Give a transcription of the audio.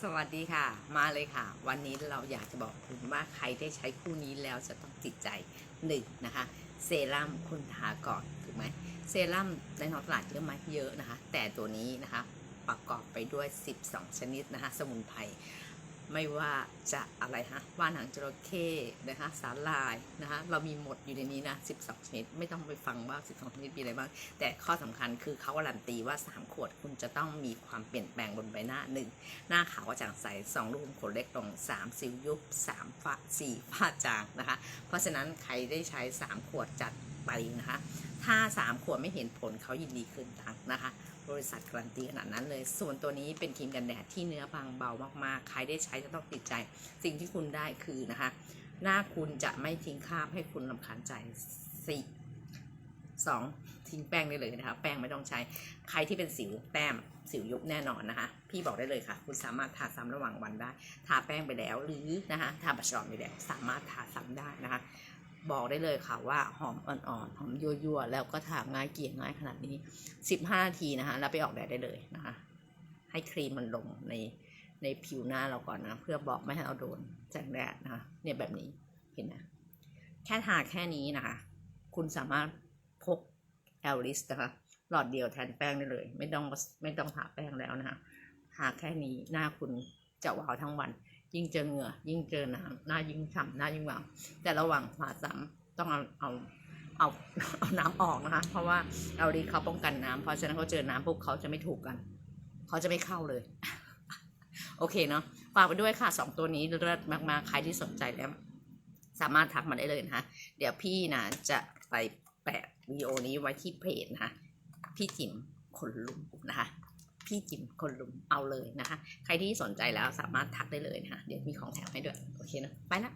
สวัสดีค่ะ มาเลยค่ะ วันนี้เราอยากจะบอกคุณว่าใครได้ใช้คู่นี้แล้วจะต้องติดใจหนึ่งนะคะ เซรั่มคุณทาก่อนถูกไหมเซรั่มในท้องตลาดเยอะไหมเยอะนะคะ แต่ตัวนี้นะคะประกอบไปด้วย 12 ชนิดนะคะ สมุนไพร ไม่ว่าจะอะไรฮะว่านหางจระเข้นะคะสาลายนะคะเรามีหมดอยู่ในนี้นะ 12 ชนิด ไม่ต้องไปฟังว่า 12 ชนิดมีอะไรบ้าง แต่ข้อสำคัญคือเขาการันตีว่า 3 ขวดคุณจะต้องมีความเปลี่ยนแปลงบนใบหน้าหนึ่งหน้าขาวกระจ่างใสสองรูขุมขนเล็กลงสามสิวยุบสามฝ้าสี่ฝ้าจางนะคะ เพราะฉะนั้นใครได้ใช้สามขวดจัดไปนะคะ ถ้าสามขวดไม่เห็นผลเขายินดีคืนตังค์นะคะ บริษัทการันตีขนาดนั้นเลย ส่วนตัวนี้เป็นครีมกันแดดที่เนื้อบางเบามากๆ ใครได้ใช้จะต้องติดใจ สิ่งที่คุณได้คือนะคะ หน้าคุณจะไม่ทิ้งคราบให้คุณลำคาญใจสี่สองทิ้งแป้งได้เลยนะคะ แป้งไม่ต้องใช้ ใครที่เป็นสิวแต้มสิวยุบแน่นอนนะคะ พี่บอกได้เลยค่ะ คุณสามารถทาซ้ำระหว่างวันได้ ทาแป้งไปแล้วหรือนะคะ ทาบัชรอนไปแล้ว สามารถทาซ้ำได้นะคะ บอกได้เลยค่ะว่าหอมอ่อนๆหอมยั่วๆแล้วก็ทาง่ายเกลี่ยง่ายขนาดนี้ 15นาทีนะคะแล้วไปออกแดดได้เลยนะคะ ให้ครีมมันลงในในผิวหน้าเราก่อนนะ เพื่อบอกไม่ให้เราโดนแสงแดดนะคะเนี่ยแบบนี้เห็นนะแค่ทาแค่นี้นะคะ คุณสามารถพกแอลลิสนะคะหลอดเดียวแทนแป้งได้เลย ไม่ต้องไม่ต้องทาแป้งแล้วนะคะทาแค่นี้หน้าคุณจะวาวทั้งวัน ยิ่งเจอเหงื่อ ยิ่งเจอน้ำหน้ายิ่งฉ่ำหน้ายิ่งหวาวแต่ระหว่างผ่าซ้ำต้องเอาเอาเอาเอาน้ำออกนะคะ เพราะว่าเอาดีเขาป้องกันน้ำเพราะฉะนั้นเขาเจอน้ำปุ๊บเขาจะไม่ถูกกัน เขาจะไม่เข้าเลย โอเคเนาะฝากไปด้วยค่ะสองตัวนี้เลิศมากๆ ใครที่สนใจแล้ว สามารถทักมาได้เลยนะคะเดี๋ยวพี่นะจะไปแปะวิดีโอนี้ไว้ที่เพจนะคะพี่จิ๋มคนลุมนะคะ พี่จิมคนลุมเอาเลยนะคะ ใครที่สนใจแล้วสามารถทักได้เลยนะคะเดี๋ยวมีของแถมให้ด้วย โอเคนะไปละ